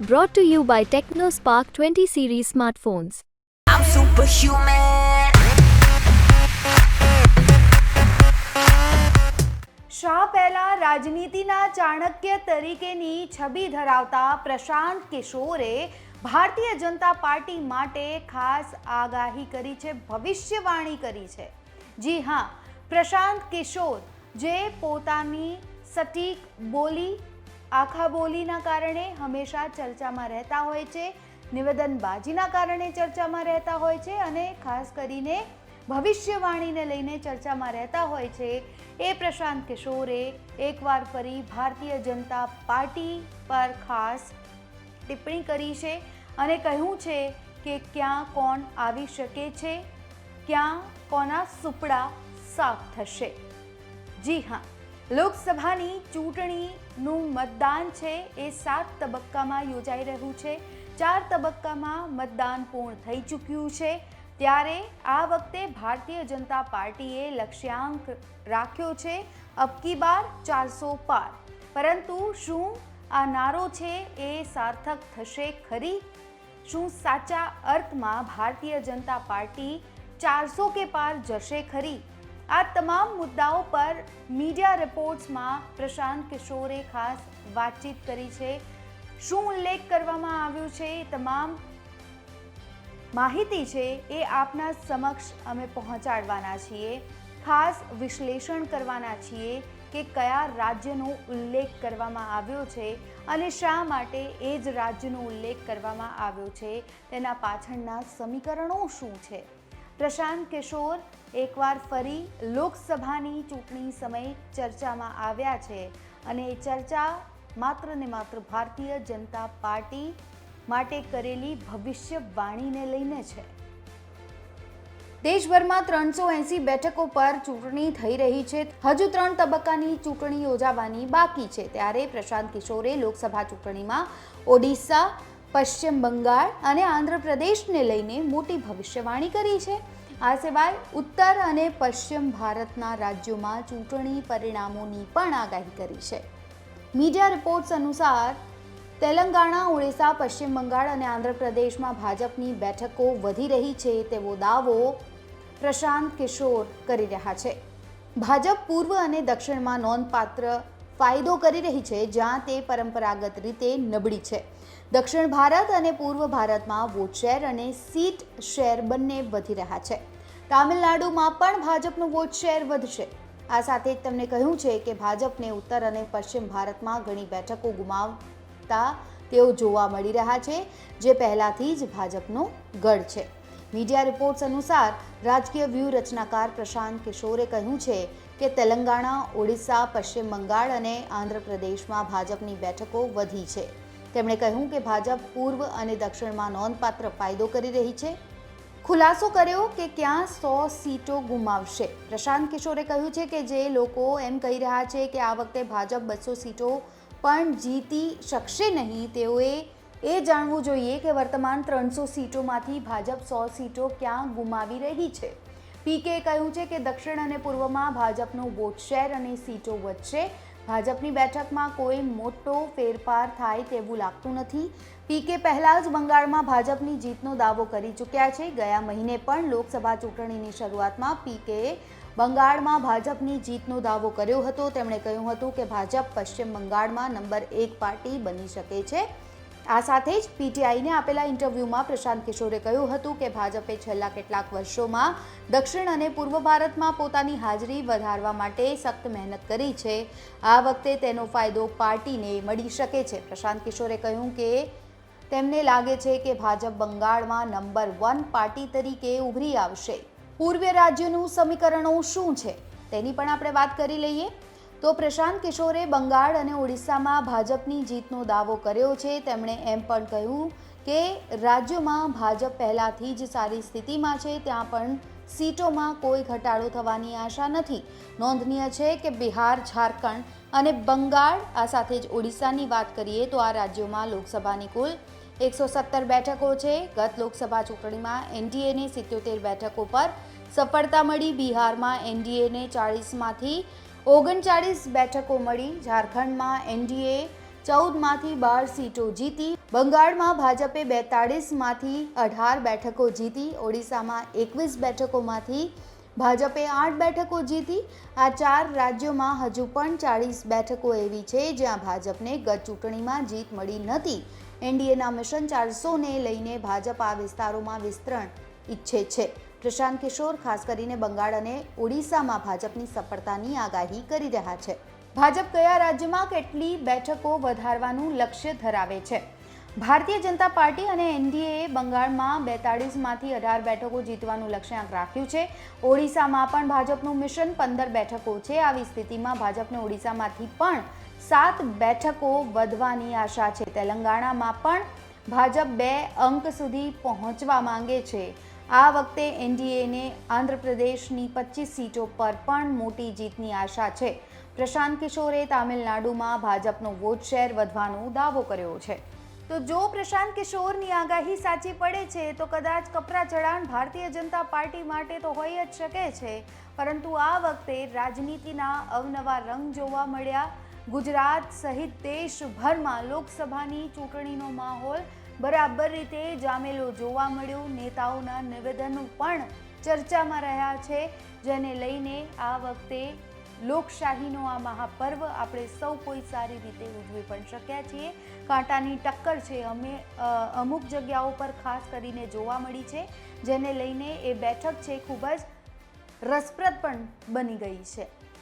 Brought to you by TechnoSpark 20 series smartphones. I'm superhuman. Shah પહેલા રાજનીતિના ચાણક્ય તરીકેની છબી ધરાવતા પ્રશાંત કિશોરે ભારતીય જનતા પાર્ટી માટે ખાસ આગાહી કરી છે ભવિષ્યવાણી કરી છે જી હા પ્રશાંત કિશોર જે પોતાની સટીક બોલી આખા બોલીના કારણે હંમેશા ચર્ચામાં રહેતા હોય છે. નિવેદનબાજીના કારણે ચર્ચામાં રહેતા હોય છે અને ખાસ કરીને ભવિષ્યવાણીને લઈને ચર્ચામાં રહેતા હોય છે. એ પ્રશાંત કિશોરે એકવાર ફરી ભારતીય જનતા પાર્ટી પર ખાસ ટિપ્પણી કરી છે અને કહ્યું છે કે ક્યાં કોણ આવી શકે છે? ક્યાં કોના સુપડા સાફ થશે? જી હા. લોકસભાની ચૂંટણીનું મતદાન છે એ સાત તબક્કામાં યોજાઈ રહ્યું છે. ચાર તબક્કામાં મતદાન પૂર્ણ થઈ ચૂક્યું છે. ત્યારે આ વખતે ભારતીય જનતા પાર્ટીએ લક્ષ્યાંક રાખ્યો છે. અબકી બાર ચારસો પાર. પરંતુ શું આ નારો છે એ સાર્થક થશે ખરી? શું સાચા અર્થમાં ભારતીય જનતા પાર્ટી ચારસો કે પાર જશે ખરી? આ તમામ મુદ્દાઓ પર મીડિયા રિપોર્ટ્સમાં પ્રશાંત કિશોરે ખાસ વાતચીત કરી છે. શું ઉલ્લેખ કરવામાં આવ્યો છે? તમામ માહિતી છે એ આપના સમક્ષ અમે પહોંચાડવાના છીએ. ખાસ વિશ્લેષણ કરવાના છીએ કે કયા રાજ્યનો ઉલ્લેખ કરવામાં આવ્યો છે અને શા માટે એ જ રાજ્યનો ઉલ્લેખ કરવામાં આવ્યો છે. તેના પાછળના સમીકરણો શું છે? પ્રશાંત કિશોર એકવાર ફરી લોકસભાની ચૂંટણી સમયે ચર્ચામાં આવ્યા છે અને એ ચર્ચા માત્ર ને માત્ર ભારતીય જનતા પાર્ટી માટે કરેલી ભવિષ્યવાણીને લઈને છે. દેશભરમાં ત્રણસો એંસી બેઠકો પર ચૂંટણી થઈ રહી છે. હજુ ત્રણ તબક્કાની ચૂંટણી યોજાવાની બાકી છે. ત્યારે પ્રશાંત કિશોરે લોકસભા ચૂંટણીમાં ઓડિશા, પશ્ચિમ બંગાળ અને આંધ્રપ્રદેશને લઈને મોટી ભવિષ્યવાણી કરી છે. આ સિવાય ઉત્તર અને પશ્ચિમ ભારતના રાજ્યોમાં ચૂંટણી પરિણામોની પણ આગાહી કરી છે. મીડિયા રિપોર્ટ્સ અનુસાર, તેલંગાણા, ઓડિશા, પશ્ચિમ બંગાળ અને આંધ્રપ્રદેશમાં ભાજપની બેઠકો વધી રહી છે તેવો દાવો પ્રશાંત કિશોર કરી રહ્યા છે. ભાજપ પૂર્વ અને દક્ષિણમાં નોંધપાત્ર ફાયદો કરી રહી છે, જ્યાં તે પરંપરાગત રીતે નબળી છે. દક્ષિણ ભારત અને પૂર્વ ભારતમાં વોટ શેર અને સીટ શેર બંને વધી રહ્યા છે. તામિલનાડુમાં પણ ભાજપનું વોટ શેર વધશે. આ સાથે જ તમને કહ્યું છે કે ભાજપને ઉત્તર અને પશ્ચિમ ભારતમાં ઘણી બેઠકો ગુમાવતા તેઓ જોવા મળી રહ્યા છે, જે પહેલાથી જ ભાજપનો ગઢ છે. મીડિયા રિપોર્ટ્સ અનુસાર રાજકીય વ્યૂહ રચનાકાર પ્રશાંત કિશોરે કહ્યું છે કે તેલંગાણા, ઓડિશા, પશ્ચિમ બંગાળ અને આંધ્રપ્રદેશમાં ભાજપની બેઠકો વધી છે. તેમણે કહ્યું કે ભાજપ પૂર્વ અને દક્ષિણમાં નોંધપાત્ર ફાયદો કરી રહી છે. ખુલાસો કર્યો કે ક્યાં સો સીટો ગુમાવશે. પ્રશાંત કિશોરે કહ્યું છે કે જે લોકો એમ કહી રહ્યા છે કે આ વખતે ભાજપ બસો સીટો પણ જીતી શકશે નહીં, તેઓએ એ જાણવું જોઈએ કે વર્તમાન ત્રણસો સીટોમાંથી ભાજપ સો સીટો ક્યાં ગુમાવી રહી છે. પીકે કહ્યું છે કે દક્ષિણ અને પૂર્વમાં ભાજપનો વોટ શેર અને સીટો વધશે. ભાજપની બેઠકમાં કોઈ મોટો ફેરફાર થાય તેવું લાગતું નથી. પીકે પહેલાં જ બંગાળમાં ભાજપની જીતનો દાવો કરી ચૂક્યા છે. ગયા મહિને પણ લોકસભા ચૂંટણીની શરૂઆતમાં પીકેએ બંગાળમાં ભાજપની જીતનો દાવો કર્યો હતો. તેમણે કહ્યું હતું કે ભાજપ પશ્ચિમ બંગાળમાં નંબર એક પાર્ટી બની શકે છે. આ સાથે જ પીટીઆઈને આપેલા ઇન્ટરવ્યૂમાં પ્રશાંત કિશોરે કહ્યું હતું કે ભાજપે છેલ્લા કેટલાક વર્ષોમાં દક્ષિણ અને પૂર્વ ભારતમાં પોતાની હાજરી વધારવા માટે સખ્ત મહેનત કરી છે. આ વખતે તેનો ફાયદો પાર્ટીને મળી શકે છે. પ્રશાંત કિશોરે કહ્યું કે તેમને લાગે છે કે ભાજપ બંગાળમાં નંબર વન પાર્ટી તરીકે ઉભરી આવશે. પૂર્વીય રાજ્યોનું સમીકરણો શું છે? તેની પણ આપણે વાત કરી લઈએ. તો પ્રશાંત કિશોરે બંગાળ અને ઓડિશામાં ભાજપની જીતનો દાવો કર્યો છે. તેમણે એમ પણ કહ્યું કે રાજ્યોમાં ભાજપ પહેલાંથી જ સારી સ્થિતિમાં છે, ત્યાં પણ સીટોમાં કોઈ ઘટાડો થવાની આશા નથી. નોંધનીય છે કે બિહાર, ઝારખંડ અને બંગાળ આ સાથે જ ઓડિશાની વાત કરીએ તો આ રાજ્યોમાં લોકસભાની કુલ એકસો સત્તર બેઠકો છે. ગત લોકસભા ચૂંટણીમાં એનડીએને સિત્યોતેર બેઠકો પર સફળતા મળી. બિહારમાં એનડીએને ચાળીસમાંથી ઓગણચાળીસ બેઠકો મળી. ઝારખંડમાં એનડીએ ચૌદમાંથી બાર સીટો જીતી. બંગાળમાં ભાજપે બેતાળીસમાંથી અઢાર બેઠકો જીતી. ઓડિશામાં એકવીસ બેઠકોમાંથી ભાજપે આઠ બેઠકો જીતી. આ ચાર રાજ્યોમાં હજુ પણ ચાળીસ બેઠકો એવી છે જ્યાં ભાજપને ગત ચૂંટણીમાં જીત મળી નથી. એનડીએના મિશન ચારસોને લઈને ભાજપ આ વિસ્તારોમાં વિસ્તરણ ઈચ્છે છે. પ્રશાંત કિશોર, ખાસ કરીને બંગાળ અને ઓડિશામાં ભાજપની સફળતાની આગાહી કરી રહ્યા છે. ભાજપ કયા રાજ્યમાં કેટલી બેઠકો વધારવાનું લક્ષ્ય ધરાવે છે? ભારતીય જનતા પાર્ટી અને એનડીએ બંગાળમાં બેતાળીસમાંથી અઢાર બેઠકો જીતવાનું લક્ષ્યાંક રાખ્યું છે. ઓડિશામાં પણ ભાજપનું મિશન પંદર બેઠકો છે. આવી સ્થિતિમાં ભાજપને ઓડિશામાંથી પણ સાત બેઠકો વધવાની આશા છે. તેલંગાણામાં પણ ભાજપ બે અંક સુધી પહોંચવા માંગે છે. આ વખતે એનડીએને આંધ્રપ્રદેશની પચીસ સીટો પર પણ મોટી જીતની આશા છે. પ્રશાંત કિશોરે તામિલનાડુમાં ભાજપનો વોટ શેર વધવાનો દાવો કર્યો છે. તો જો પ્રશાંત કિશોરની આગાહી સાચી પડે છે, તો કદાચ કપરા ચઢાણ ભારતીય જનતા પાર્ટી માટે તો હોઈ જ શકે છે. પરંતુ આ વખતે રાજનીતિના અવનવા રંગ જોવા મળ્યા. ગુજરાત સહિત દેશભરમાં લોકસભાની ચૂંટણીનો માહોલ બરાબર રીતે જામેલો જોવા મળ્યો. નેતાઓના નિવેદનો પણ ચર્ચામાં રહ્યા છે. જેને લઈને આ વખતે લોકશાહીનો આ મહાપર્વ આપણે સૌ કોઈ સારી રીતે ઉજવી પણ શક્યા છીએ. કાંટાની ટક્કર છે. અમે અમુક જગ્યાઓ પર ખાસ કરીને જોવા મળી છે. જેને લઈને એ બેઠક છે ખૂબ જ રસપ્રદ પણ બની ગઈ છે.